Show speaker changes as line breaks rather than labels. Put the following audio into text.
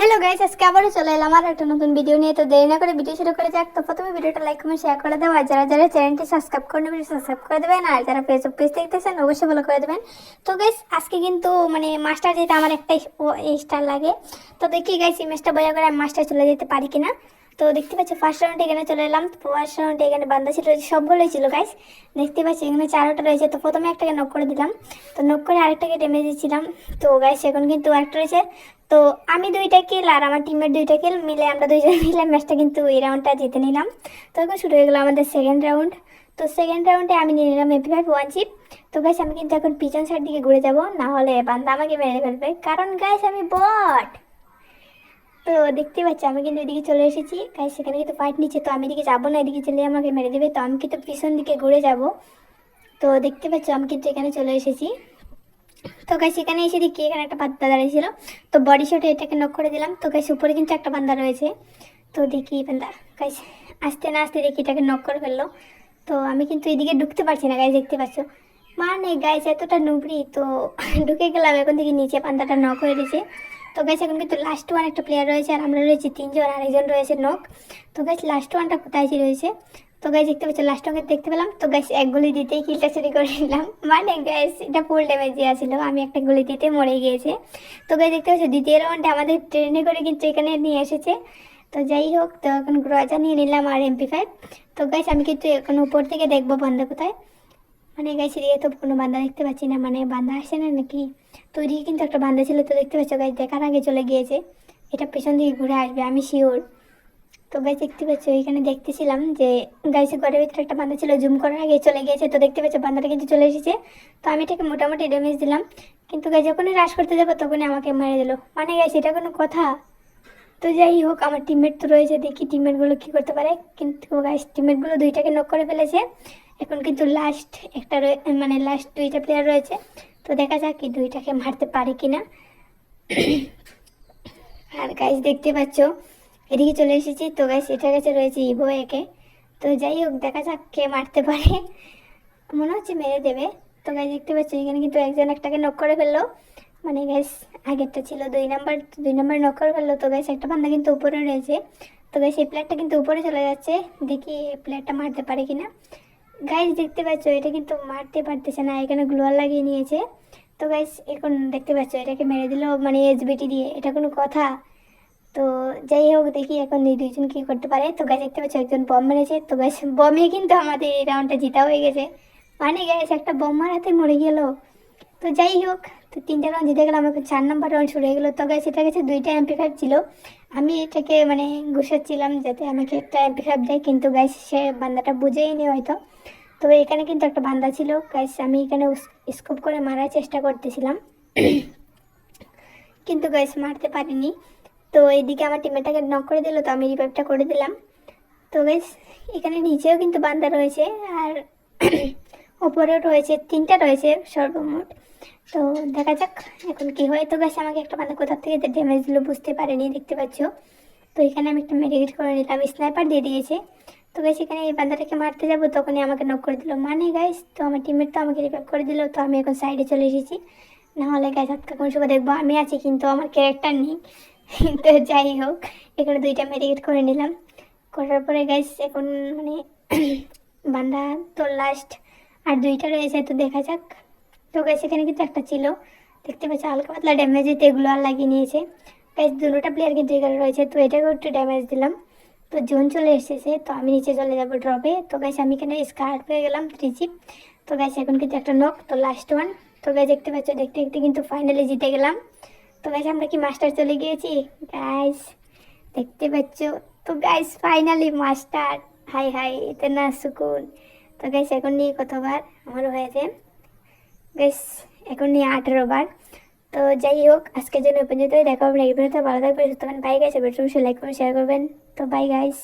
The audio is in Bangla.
হ্যালো গাইস আজকে আবারও চলে এলাম আর একটা নতুন ভিডিও নিয়ে। তো দেরি না করে ভিডিও শুরু করে যাক। তো প্রথমে ভিডিওটা লাইক কমেন্ট শেয়ার করে আর যারা যারা চ্যানেলটি সাবস্ক্রাইব করে নেবেন সাবস্ক্রাইব করে দেবেন। আর যারা ফেসবুক পেজ দেখতেছেন, অবশ্যই ফলো করে দেবেন। তো গাইস আজকে কিন্তু মানে মাস্টার যেতে আমার একটা স্টার লাগে। তো দেখি গাইস এই ম্যাচটা বোঝা করে আমি মাস্টার চলে যেতে পারি কিনা। তো দেখতে পাচ্ছি ফার্স্ট রাউন্ডে এখানে চলে এলাম। ফার্স্ট রাউন্ডে এখানে বান্ধা ছিল সবগুলোই ছিল গাইস দেখতে পাচ্ছি, এখানে চারোটা রয়েছে। তো প্রথমে একটাকে নক করে দিলাম। তো নক করে আরেকটাকে ড্যামেজ দিচ্ছিলাম। তো গাইস এখন কিন্তু একটা রয়েছে। তো আমি দুইটা কিল আর আমার টিমের দুইটা কিল মিলে আমরা দুইজন মিলে ম্যাচটা কিন্তু এই রাউন্ডটা জিতে নিলাম। তো এখন শুরু হয়ে গেলো আমাদের সেকেন্ড রাউন্ড তো সেকেন্ড রাউন্ডে আমি নিয়ে নিলাম এপি ফাইভ ওয়ান চিপ তো গাইস আমি কিন্তু এখন পিছন সাইড দিকে ঘুরে যাব। না হলে বান্দা আমাকে মেরে ফেলবে। কারণ গাইস আমি বট তো দেখতে পাচ্ছি, আমি কিন্তু এদিকে চলে এসেছি। গাইস সেখানে কিন্তু ফাইট নিচ্ছে, তো আমি এদিকে যাব না, এদিকে চলে আমাকে মেরে দেবে। তো আমি কিন্তু পিছন দিকে ঘুরে যাব। তো দেখতে পাচ্ছ, আমি কিন্তু এখানে চলে এসেছি। তো গাইস এখানে এসে দেখি এখানে একটা বান্দা দাঁড়িয়েছিল। তো বডি শটে এটাকে নক করে দিলাম। তো গাইস উপরে কিন্তু একটা বান্দা রয়েছে। তো দেখি বান্দা গাইস আস্তে না আস্তে দেখি এটাকে নক করে ফেলল। তো আমি কিন্তু এদিকে ঢুকতে পারছি না গাইস দেখতে পাচ্ছ। মানে গাইস এতটা নুবড়ি, তো ঢুকে গেলাম, এখন থেকে নিচে পান্দাটা নক হয়ে গেছে। তো গাইস এখন কিন্তু লাস্ট ওয়ান একটা প্লেয়ার রয়েছে আর আমরা রয়েছি তিনজন আর একজন রয়েছে নক তো গাইস লাস্ট ওয়ানটা কোথায় রয়েছে? তো গাইস দেখতে পাচ্ছি লাস্ট ওয়ানকে দেখতে পেলাম। তো গাইস এক গুলি দিতেই কিলটা চুরি করে নিলাম মানে গাইস এটা ফুল ড্যামেজ দেওয়া ছিল। আমি একটা গুলি দিতে মরে গিয়েছে। তো গাইস দেখতে পাচ্ছি, দ্বিতীয় রাউন্ডে আমাদের ট্রেনে করে কিন্তু এখানে নিয়ে এসেছে। তো যাই হোক, তো এখন গ্রজা নিয়ে নিলাম আর এমপি ফাইভ তো গাইস আমি কিন্তু এখন উপর থেকে দেখব বন্ধ কোথায়। মানে গাইস এদিকে তো কোনো বান্ধা দেখতে পাচ্ছি না মানে বান্ধা আসছে না নাকি? তো কিন্তু একটা বান্ধা ছিল, তো দেখতে পাচ্ছ গাইস দেখার আগে চলে গিয়েছে। এটা পেছন দিকে ঘুরে আসবে, আমি শিওর তো গাইস দেখতে পাচ্ছ, এখানে দেখতেছিলাম যে গাইসে ঘরের ভিতরে একটা বান্ধা ছিল জুম করার আগে চলে গিয়েছে। তো দেখতে পাচ্ছ বান্ধাটা কিন্তু চলে এসেছে। তো আমি এটাকে মোটামুটি ড্যামেজ দিলাম। কিন্তু গাইস যখনই রাশ করতে যাব, তখনই আমাকে মেরে দিল। মানে গাইস এটা কোনো কথা? তো যাই হোক, আমার টিমমেট তো রয়েছে, দেখি টিমমেটগুলো কী করতে পারে। কিন্তু গাইস টিমমেটগুলো দুইটাকে নক করে ফেলেছে। এখন কিন্তু লাস্ট একটা মানে লাস্ট দুইটা প্লেয়ার রয়েছে। তো দেখা যাক কি দুইটাকে মারতে পারে কিনা। আর গাইস দেখতে পাচ্ছ, এদিকে চলে এসেছি। তো গাইস এটার কাছে রয়েছে ইভো একে তো যাই হোক, দেখা যাক কে মারতে পারে। মনে হচ্ছে মেরে দেবে। তো গাইস দেখতে পাচ্ছ, এখানে কিন্তু একজন একটাকে নক করে ফেলল। মানে গাইস আগেরটা ছিল দুই নাম্বার দুই নাম্বার নক করে ফেলল। তো গাইস একটা বান্দা কিন্তু উপরে রয়েছে। তো গাইস এই প্লেয়ারটা কিন্তু উপরে চলে যাচ্ছে। দেখি এই প্লেয়ারটা মারতে পারে কিনা। গাইস দেখতে পাচ্ছ, এটা কিন্তু মারতে পারতেছে না, এখানে গ্লোয়ার লাগিয়ে নিয়েছে। তো গাইস এখন দেখতে পাচ্ছ, এটাকে মেরে দিল মানে এসবিটি দিয়ে, এটা কোনো কথা। তো যাই হোক, দেখি এখন এই দুইজন কী করতে পারে। তো গাছ দেখতে পাচ্ছ, একজন বম মেরেছে। তো গাছ বমে কিন্তু আমাদের এই রাউন্ডটা জিতা হয়ে গেছে। মানে গ্যাস একটা বম মারাতে মরে গেল। তো যাই হোক তো তিনটা রাউন্ড জিতে গেলাম এখন চার নম্বর রাউন্ড শুরু হয়ে গেলো। তো গাছ এটা গেছে দুইটা ফাইভ ছিল। আমি এটাকে মানে ঘুষাচ্ছিলাম যাতে আমাকে একটা ফাইভ দেয়, কিন্তু গাছ সে বান্দাটা বুঝেই নি হয়তো। তো এখানে কিন্তু একটা বান্দা ছিল। গাছ আমি এখানে স্কোপ করে মারার চেষ্টা করতেছিলাম। কিন্তু গাছ মারতে পারিনি। তো এইদিকে আমার টিমেটাকে নক করে দিল, তো আমি রিভাইভটা করে দিলাম। তো গাইস এখানে নিচেও কিন্তু বান্দা রয়েছে, আর ওপরেও রয়েছে, তিনটা রয়েছে সর্বমোট। তো দেখা যাক, এখন কি হয়? তো গাছ আমাকে একটা বান্দা কোথা থেকে ড্যামেজ দিল বুঝতে পারিনি, দেখতে পাচ্ছ? তো এখানে আমি একটা মেডিকেট করে নিলাম স্নাইপার দিয়ে দিয়েছে। তো গাইস এখানে এই বান্দাটাকে মারতে যাব, তখনই আমাকে নক করে দিল। মানে গাইস তো আমার টিমের তো আমাকে রিভাইভ করে দিল, তো আমি এখন সাইডে চলে এসেছি। না হলে গাছ হাতকা কোন সময় দেখব, আমি আছি, কিন্তু আমার ক্যারেক্টার নেই। তো যাই হোক, এখানে দুইটা মেডিকেট করে নিলাম। করার পরে গাইস এখন মানে বান্দা তো লাস্ট আর দুইটা রয়েছে, তো দেখা যাক। তো গাইস এখানে কিন্তু একটা ছিল। দেখতে পাচ্ছি, হালকা পাতলা ড্যামেজ দিতে এগুলো আর লাগিয়ে নিয়েছে। গাইস দুটোটা প্লেয়ার কিন্তু এখানে রয়েছে, তো এটাকেও একটু ড্যামেজ দিলাম। তো জোন চলে এসেছে, তো আমি নিচে চলে যাব ড্রপে তো গাইস আমি এখানে স্কার্ট পেয়ে গেলাম থ্রি জিপ তো গাইস এখন কিন্তু একটা নক তো লাস্ট ওয়ান তো গাইস দেখতে পাচ্ছ, দেখতে দেখতে কিন্তু ফাইনালি জিতে গেলাম। তো গাইস আমরা কি মাস্টার চলে গিয়েছি? গাইস দেখতে পাচ্ছ, তো guys finally master high high, এতে না সুকুন। তো গাইস এখন নিয়ে কতবার আমার হয়েছে। গাইস এখন নিয়ে আঠেরো বার। তো যাই হোক, আজকের জন্য পর্যন্ত দেখা হবে এই ভিডিওতে ভালো থাকবে সুতরাং বাই গাইস এবার লাইক করবেন শেয়ার করবেন। তো বাই গাইস